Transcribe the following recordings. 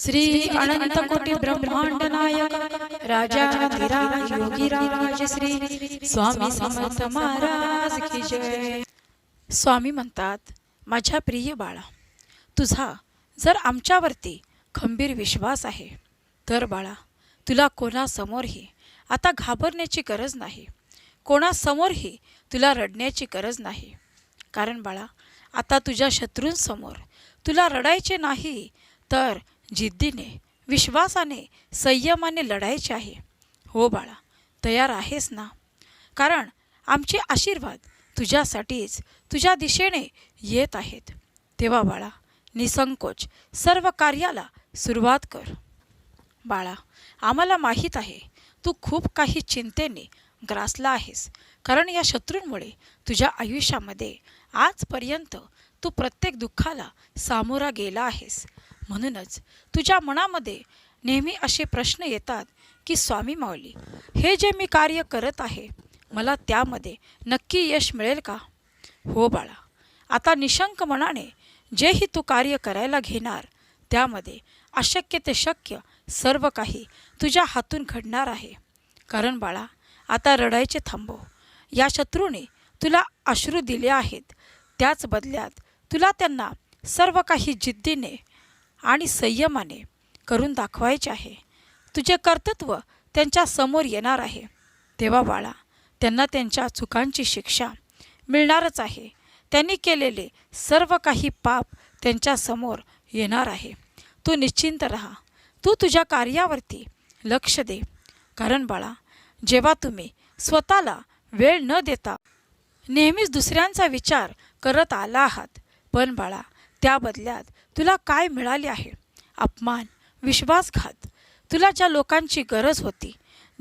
श्री अनंत कोटी ब्रह्मांड नायक राजा योगीराज श्री स्वामी समर्थ महाराज की जय. स्वामी म्हणतात माझ्या प्रिय बाळा तुझा जर आमच्यावरती खंबीर विश्वास आहे तर बाळा तुला कोणासमोरही आता घाबरण्याची गरज नाही. कोणासमोरही तुला रडण्याची गरज नाही. कारण बाळा आता तुझ्या शत्रूंसमोर तुला रडायचे नाही तर जिद्दीने विश्वासाने संयमाने लढायचे आहे. हो बाळा तयार आहेस ना? कारण आमचे आशीर्वाद तुझ्यासाठीच तुझ्या दिशेने येत आहेत. तेव्हा बाळा निसंकोच सर्व कार्याला सुरुवात कर. बाळा आम्हाला माहीत आहे तू खूप काही चिंतेने ग्रासला आहेस. कारण या शत्रूंमुळे तुझ्या आयुष्यामध्ये आजपर्यंत तू प्रत्येक दुःखाला सामोरा गेला आहेस. म्हणूनच तुझ्या मनामध्ये नेहमी असे प्रश्न येतात की स्वामी माऊली हे जे मी कार्य करत आहे मला त्यामध्ये नक्की यश मिळेल का? हो बाळा आता निशंक मनाने जेही तू कार्य करायला घेणार त्यामध्ये अशक्य ते शक्य सर्व काही तुझ्या हातून घडणार आहे. कारण बाळा आता रडायचे थांबव. या शत्रूने तुला अश्रू दिले आहेत. त्याच बदल्यात तुला त्यांना सर्व काही जिद्दीने आणि संयमाने करून दाखवायचे आहे. तुझे कर्तृत्व त्यांच्यासमोर येणार आहे. तेव्हा बाळा त्यांना त्यांच्या चुकांची शिक्षा मिळणारच आहे. त्यांनी केलेले सर्व काही पाप त्यांच्यासमोर येणार आहे. तू निश्चिंत राहा. तू तुझ्या कार्यावरती लक्ष दे. कारण बाळा जेव्हा तुम्ही स्वतःला वेळ न देता नेहमीच दुसऱ्यांचा विचार करत आला आहात पण बाळा त्या बदल्यात तुला काय मिळाले आहे? अपमान विश्वासघात. तुला ज्या लोकांची गरज होती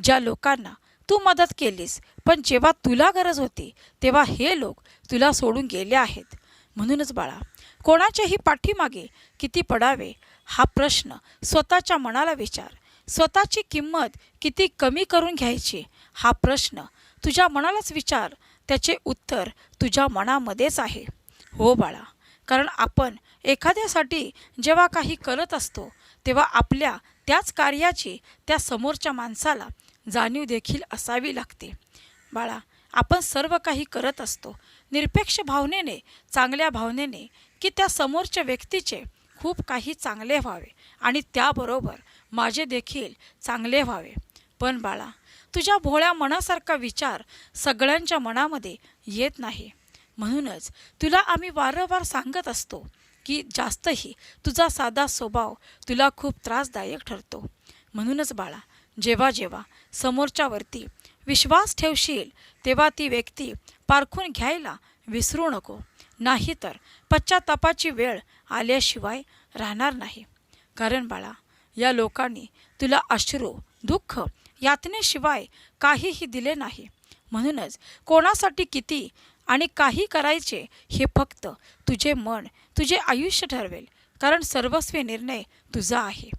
ज्या लोकांना तू मदत केलीस पण जेव्हा तुला गरज होती तेव्हा हे लोक तुला सोडून गेले आहेत. म्हणूनच बाळा कोणाच्याही पाठीमागे किती पडावे हा प्रश्न स्वतःच्या मनाला विचार. स्वतःची किंमत किती कमी करून घ्यायची हा प्रश्न तुझ्या मनालाच विचार. त्याचे उत्तर तुझ्या मनामध्येच आहे. हो बाळा कारण आपण एखाद्यासाठी जेव्हा काही करत असतो तेव्हा आपल्या त्याच कार्याची त्या समोरच्या माणसाला जाणीव देखील असावी लागते. बाळा आपण सर्व काही करत असतो. निरपेक्ष भावनेने चांगल्या भावनेने की त्या समोरच्या व्यक्तीचे खूप काही चांगले व्हावे आणि त्याबरोबर माझे देखील चांगले व्हावे. पण बाळा तुझ्या भोळ्या मनासारखा विचार सगळ्यांच्या मनामध्ये येत नाही. म्हणूनच तुला आम्ही वारंवार सांगत असतो की जास्तही तुझा साधा स्वभाव तुला खूप त्रासदायक ठरतो. म्हणूनच बाळा जेव्हा जेव्हा समोरच्यावरती विश्वास ठेवशील तेव्हा ती व्यक्ती पारखून घ्यायला विसरू नको. नाहीतर पश्चातापाची वेळ आल्याशिवाय राहणार नाही. कारण बाळा या लोकांनी तुला अश्रू दुःख यातनेशिवाय काहीही दिले नाही. म्हणूनच कोणासाठी किती आणि काही करायचे हे फक्त तुझे मन तुझे आयुष्य ठरवेल. कारण सर्वस्वी निर्णय तुझा आहे.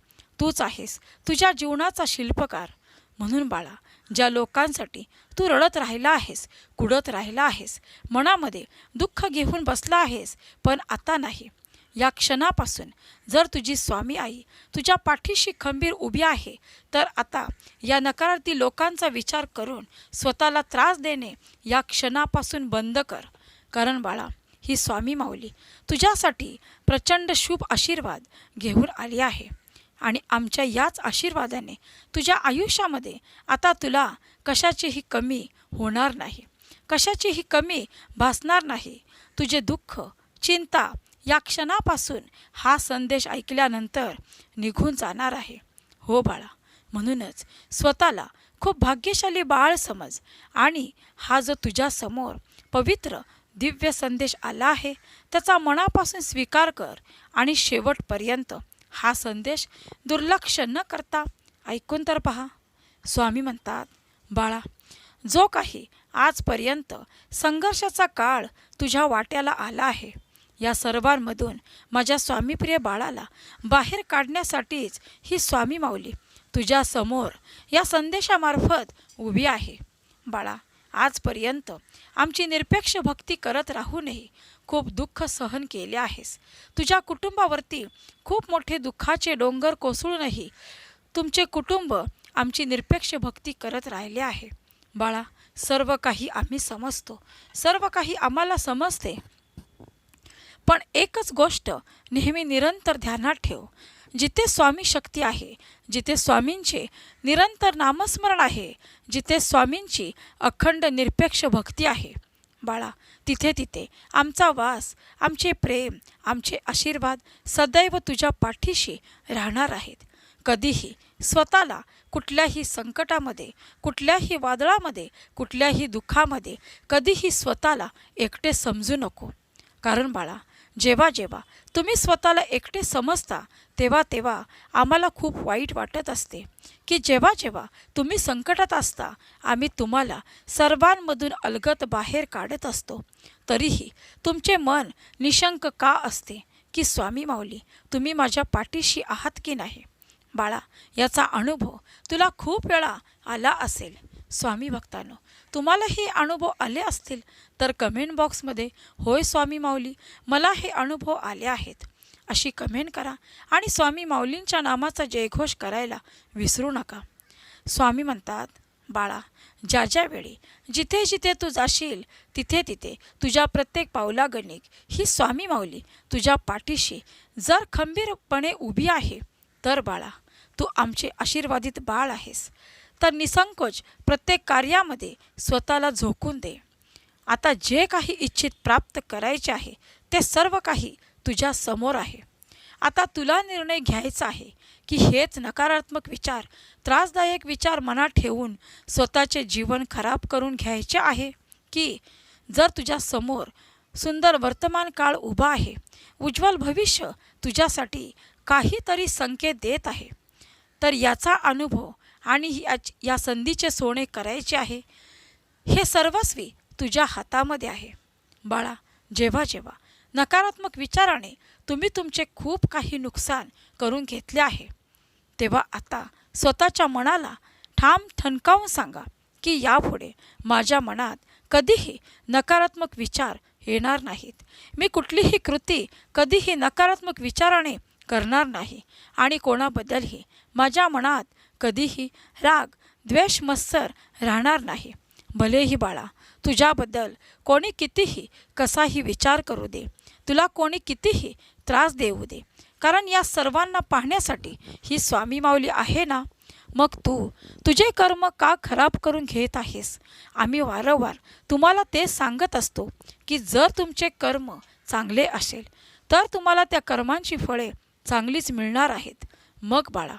तूच आहेस. तुझ्या जीवनाचा शिल्पकार. म्हणून बाळा ज्या लोकांसाठी तू रडत राहिला आहेस कुडत राहिला आहेस मनामध्ये दुःख घेऊन बसला आहेस पण आता नाही. या क्षणापासून जर तुझी स्वामी आई तुझ्या पाठीशी खंबीर उभी आहे तर आता या नकारार्थी लोकांचा विचार करून स्वतःला त्रास देणे या क्षणापासून बंद कर. कारण बाळा ही स्वामी माऊली तुझ्यासाठी प्रचंड शुभ आशीर्वाद घेऊन आली आहे. आणि आमच्या याच आशीर्वादाने तुझ्या आयुष्यामध्ये आता तुला कशाचीही कमी होणार नाही कशाचीही कमी भासणार नाही. तुझे दुःख चिंता या क्षणापासून हा संदेश ऐकल्यानंतर निघून जाणार आहे. हो बाळा म्हणूनच स्वतःला खूप भाग्यशाली बाळ समज आणि हा जो तुझ्यासमोर पवित्र दिव्य संदेश आला आहे त्याचा मनापासून स्वीकार कर आणि शेवटपर्यंत हा संदेश दुर्लक्ष न करता ऐकून तर पहा. स्वामी म्हणतात बाळा जो काही आजपर्यंत संघर्षाचा काळ तुझ्या वाट्याला आला आहे या सर्वांमधून माझ्या स्वामीप्रिय बाळाला बाहेर काढण्यासाठीच ही स्वामी माऊली तुझ्यासमोर या संदेशामार्फत उभी आहे. बाळा आजपर्यंत आमची निरपेक्ष भक्ती करत राहूनही खूप दुःख सहन केले आहेस. तुझ्या कुटुंबावरती खूप मोठे दुःखाचे डोंगर कोसळूनही तुमचे कुटुंब आमची निरपेक्ष भक्ती करत राहिले आहे. बाळा सर्व काही आम्ही समजतो. सर्व काही आम्हाला समजते. पण एकच गोष्ट नेहमी निरंतर ध्यानात ठेव. जिथे स्वामी शक्ती आहे जिथे स्वामींचे निरंतर नामस्मरण आहे जिथे स्वामींची अखंड निरपेक्ष भक्ती आहे. बाळा तिथे तिथे आमचा वास आमचे प्रेम आमचे आशीर्वाद सदैव तुझ्या पाठीशी राहणार आहेत. कधीही स्वतःला कुठल्याही संकटामध्ये कुठल्याही वादळामध्ये कुठल्याही दुःखामध्ये कधीही स्वतःला एकटे समजू नको. कारण बाळा जेव्हा जेव्हा तुम्ही स्वतःला एकटे समजता तेव्हा तेव्हा आम्हाला खूप वाईट वाटत असते. की जेव्हा जेव्हा तुम्ही संकटात असता आम्ही तुम्हाला सर्वांमधून अलगत बाहेर काढत असतो. तरीही तुमचे मन निशंक का असते? की स्वामी माऊली तुम्ही माझ्या पाठीशी आहात की नाही? बाळा याचा अनुभव तुला खूप वेळा आला असेल. स्वामी भक्तांनो तुम्हाला हे अनुभव आले असतील तर कमेंट बॉक्समध्ये होय स्वामी माऊली मला हे अनुभव आले आहेत. अशी कमेंट करा आणि स्वामी माऊलींच्या नामाचा जयघोष करायला विसरू नका. स्वामी म्हणतात बाळा ज्या ज्यावेळी जिथे जिथे तू जाशील तिथे तिथे तुझ्या प्रत्येक पावलागणिक ही स्वामी माऊली तुझ्या पाठीशी जर खंबीरपणे उभी आहे तर बाळा तू आमचे आशीर्वादित बाळ आहेस. तर निसंकोच प्रत्येक कार्यामध्ये स्वतःला झोकून दे. आता जे काही इच्छित प्राप्त करायचे आहे ते सर्व काही तुझ्या समोर आहे. आता तुला निर्णय घ्यायचा आहे की हेच नकारात्मक विचार त्रासदायक विचार मनात ठेवून स्वतःचे जीवन खराब करून घ्यायचे आहे की जर तुझ्या समोर सुंदर वर्तमान काळ उभा आहे उज्ज्वल भविष्य तुझ्यासाठी काहीतरी संकेत देत आहे तर याचा अनुभव आणि या संधीचे सोने करायचे आहे हे सर्वस्वी तुझ्या हातामध्ये आहे. बाळा जेव्हा जेव्हा नकारात्मक विचाराने तुम्ही तुमचे खूप काही नुकसान करून घेतले आहे तेव्हा आता स्वतःच्या मनाला ठाम ठणकावून सांगा की यापुढे माझ्या मनात कधीही नकारात्मक विचार येणार नाहीत. मी कुठलीही कृती कधीही नकारात्मक विचाराने करणार नाही आणि कोणाबद्दलही माझ्या मनात कधीही राग द्वेष मत्सर राहणार नाही. भलेही बाळा तुझ्याबद्दल कोणी कितीही कसाही विचार करू दे. तुला कोणी कितीही त्रास देऊ दे. कारण या सर्वांना पाहण्यासाठी ही स्वामी माऊली आहे ना? मग तू तुझे कर्म का खराब करून घेत आहेस? आम्ही वारंवार तुम्हाला ते सांगत असतो की जर तुमचे कर्म चांगले असेल तर तुम्हाला त्या कर्मांची फळे चांगलीच मिळणार आहेत. मग बाळा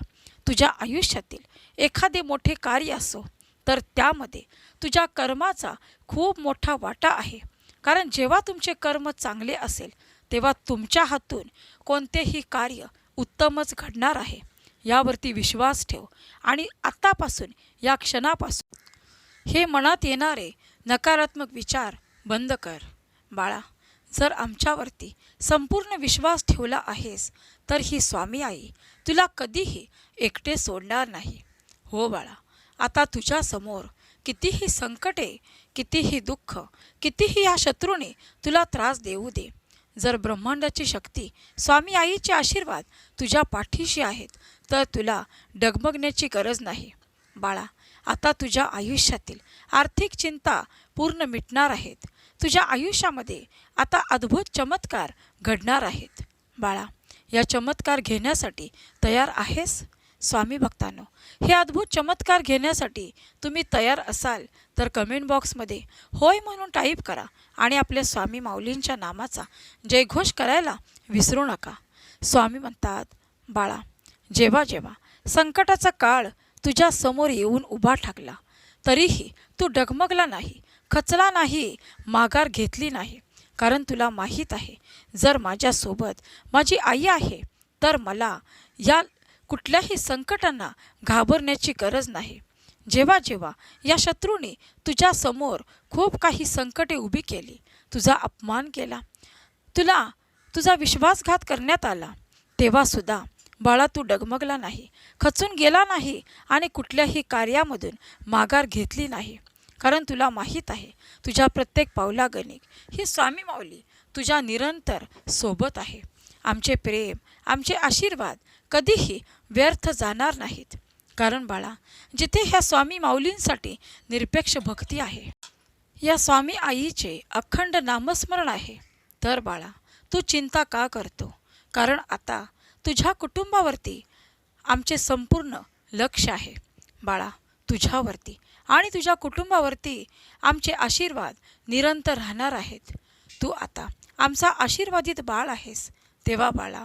तुझ्या आयुष्यातील एखादे मोठे कार्य असो तर त्यामध्ये तुझ्या कर्माचा खूप मोठा वाटा आहे. कारण जेव्हा तुमचे कर्म चांगले असेल तेव्हा तुमच्या हातून कोणतेही कार्य उत्तमच घडणार आहे. यावरती विश्वास ठेव आणि आत्तापासून या क्षणापासून हे मनात येणारे नकारात्मक विचार बंद कर. बाळा जर आमच्यावरती संपूर्ण विश्वास ठेवला आहेस तर ही स्वामी आई तुला कधीही एकटे सोडणार नाही. हो बाळा आता तुझ्यासमोर कितीही संकटे कितीही दुःख कितीही या शत्रूने तुला त्रास देऊ दे. जर ब्रह्मांडाची शक्ती स्वामी आईचे आशीर्वाद तुझ्या पाठीशी आहेत तर तुला डगमगण्याची गरज नाही. बाळा आता तुझ्या आयुष्यातील आर्थिक चिंता पूर्ण मिटणार आहेत. तुझ्या आयुष्यामध्ये आता अद्भुत चमत्कार घडणार आहेत. बाळा या चमत्कार घेण्यासाठी तयार आहेस? स्वामी भक्तांनो हे अद्भुत चमत्कार घेण्यासाठी तुम्ही तयार असाल तर कमेंट बॉक्समध्ये होय म्हणून टाईप करा आणि आपल्या स्वामी माऊलींच्या नामाचा जयघोष करायला विसरू नका. स्वामी म्हणतात बाळा जेव्हा जेव्हा संकटाचा काळ तुझ्या समोर येऊन उभा ठाकला तरीही तू डगमगला नाही. खचला नाही माघार घेतली नाही. कारण तुला माहीत आहे जर माझ्यासोबत माझी आई आहे तर मला या कुठल्याही संकटांना घाबरण्याची गरज नाही. जेव्हा जेव्हा या शत्रूने तुझ्यासमोर खूप काही संकटे उभी केली तुझा अपमान केला तुला तुझा विश्वासघात करण्यात आला तेव्हासुद्धा बाळा तू डगमगला नाही खचून गेला नाही आणि कुठल्याही कार्यामधून माघार घेतली नाही. कारण तुला माहीत आहे तुझ्या प्रत्येक पावलागणिक ही स्वामी माऊली तुझ्या निरंतर सोबत आहे. आमचे प्रेम आमचे आशीर्वाद कधीही व्यर्थ जाणार नाहीत. कारण बाळा जिथे ह्या स्वामी माऊलींसाठी निरपेक्ष भक्ती आहे या स्वामी आईचे अखंड नामस्मरण आहे. तर बाळा तू चिंता का करतो? कारण आता तुझ्या कुटुंबावरती आमचे संपूर्ण लक्ष आहे. बाळा तुझ्यावरती आणि तुझ्या कुटुंबावरती आमचे आशीर्वाद निरंतर राहणार आहेत. तू आता आमचा आशीर्वादित बाळ आहेस. तेव्हा बाळा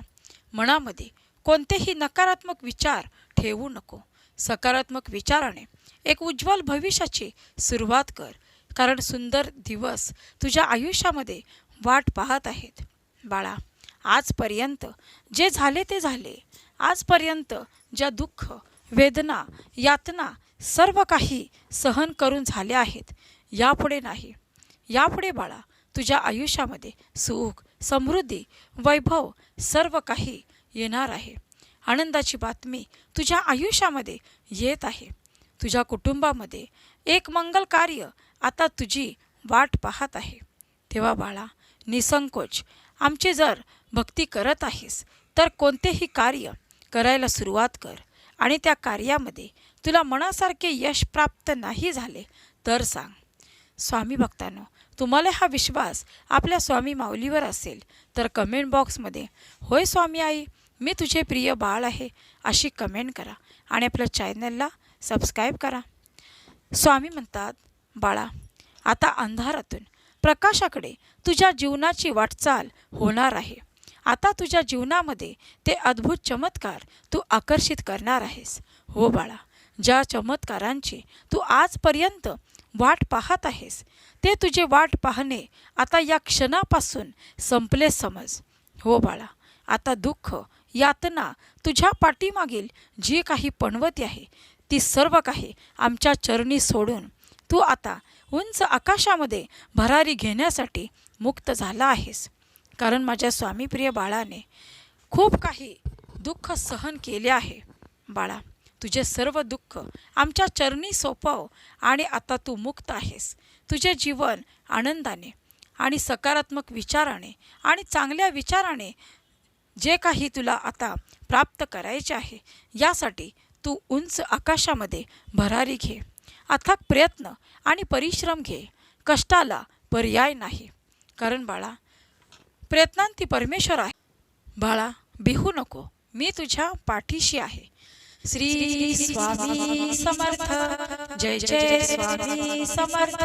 मनामध्ये कोणतेही नकारात्मक विचार ठेवू नको. सकारात्मक विचाराने एक उज्ज्वल भविष्याची सुरुवात कर. कारण सुंदर दिवस तुझ्या आयुष्यामध्ये वाट पाहत आहेत. बाळा आजपर्यंत जे झाले ते झाले. आजपर्यंत ज्या दुःख वेदना यातना सर्व काही सहन करून झाले आहेत. यापुढे नाही. यापुढे बाळा तुझ्या आयुष्यामध्ये सुख समृद्धी वैभव सर्व काही येणार आहे. आनंदाची बातमी तुझ्या आयुष्यामध्ये येत आहे. तुझ्या कुटुंबामध्ये एक मंगल कार्य आता तुझी वाट पाहत आहे. तेव्हा बाळा निसंकोच आमचे जर भक्ती करत आहेस तर कोणतेही कार्य करायला सुरुवात कर. आणि त्या कार्यामध्ये तुला मनासारखे यश प्राप्त नाही झाले तर सांग. स्वामी भक्तांनो तुम्हाला हा विश्वास आपल्या स्वामी माऊलीवर असेल तर कमेंट बॉक्समध्ये होय स्वामी आई मी तुझे प्रिय बाळ आहे अशी कमेंट करा आणि आपल्या चॅनलला सबस्क्राईब करा. स्वामी म्हणतात बाळा आता अंधारातून प्रकाशाकडे तुझ्या जीवनाची वाटचाल होणार आहे. आता तुझ्या जीवनामध्ये ते अद्भुत चमत्कार तू आकर्षित करणार आहेस. हो बाळा ज्या चमत्कारांची तू आजपर्यंत वाट पाहत आहेस ते तुझे वाट पाहणे आता या क्षणापासून संपले समज. हो बाळा आता दुःख यातना तुझ्या पाठीमागील जी काही पणवती आहे ती सर्व काही आमच्या चरणी सोडून तू आता उंच आकाशामध्ये भरारी घेण्यासाठी मुक्त झाला आहेस. कारण माझ्या स्वामीप्रिय बाळाने खूप काही दुःख सहन केले आहे. बाळा तुझे सर्व दुःख आमच्या चरणी सोपव आणि आता तू मुक्त आहेस. तुझे जीवन आनंदाने आणि सकारात्मक विचाराने आणि चांगल्या विचाराने जे काही तुला आता प्राप्त करायचे आहे यासाठी तू उंच आकाशामध्ये भरारी घे. अथक प्रयत्न आणि परिश्रम घे. कष्टाला पर्याय नाही. कारण बाळा प्रयत्नांती परमेश्वर आहे. बाळा बिहू नको. मी तुझ्या पाठीशी आहे. श्री स्वामी समर्थ. जय जय स्वामी समर्थ.